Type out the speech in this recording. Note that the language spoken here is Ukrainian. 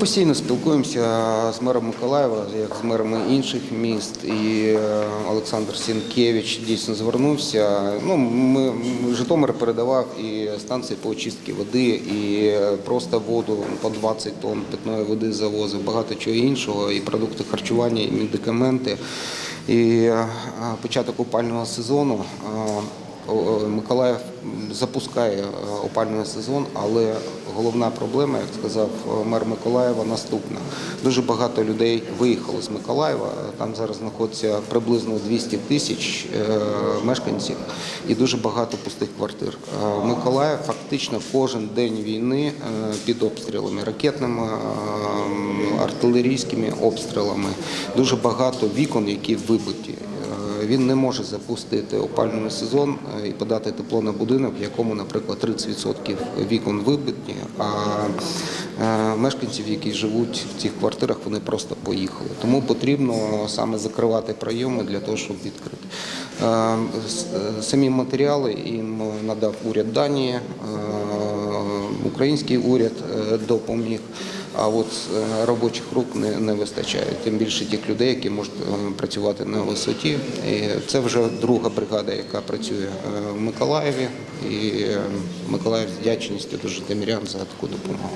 Постійно спілкуємося з мером Миколаєва, як з мерами інших міст. І е, Олександр Сінкевич дійсно звернувся. Ну, ми, ми- Житомир передавав і станції по очистці води, і просто воду по 20 тонн питної води завозив, багато чого іншого, і продукти харчування, і медикаменти. І е, початок опального сезону. е, Миколаїв запускає опалювальний сезон, але головна проблема, як сказав е, мер Миколаєва, наступна. Дуже багато людей виїхало з Миколаєва. Там зараз знаходиться приблизно 200 тисяч е, мешканців і дуже багато пустих квартир. Е, Миколаїв фактично кожен день війни е, під обстрілами, ракетними, е, артилерійськими обстрілами. Дуже багато вікон, які вибиті. Він не може запустити опалювальний сезон е, і подати тепло на будинок, в якому, наприклад, 30% вікон вибиті, а е, мешканців, які живуть в цих квартирах, вони просто поїхали. Тому потрібно саме закривати прийоми для того, щоб відкрити. Е, Самі матеріали їм надав уряд Данії, український уряд допоміг. А от е, робочих рук не, не вистачає. Тим більше тих людей, які можуть е, працювати на висоті. І це вже друга бригада, яка працює е, в Миколаєві. І Миколаїв з вдячністю дуже житомирян за таку допомогу.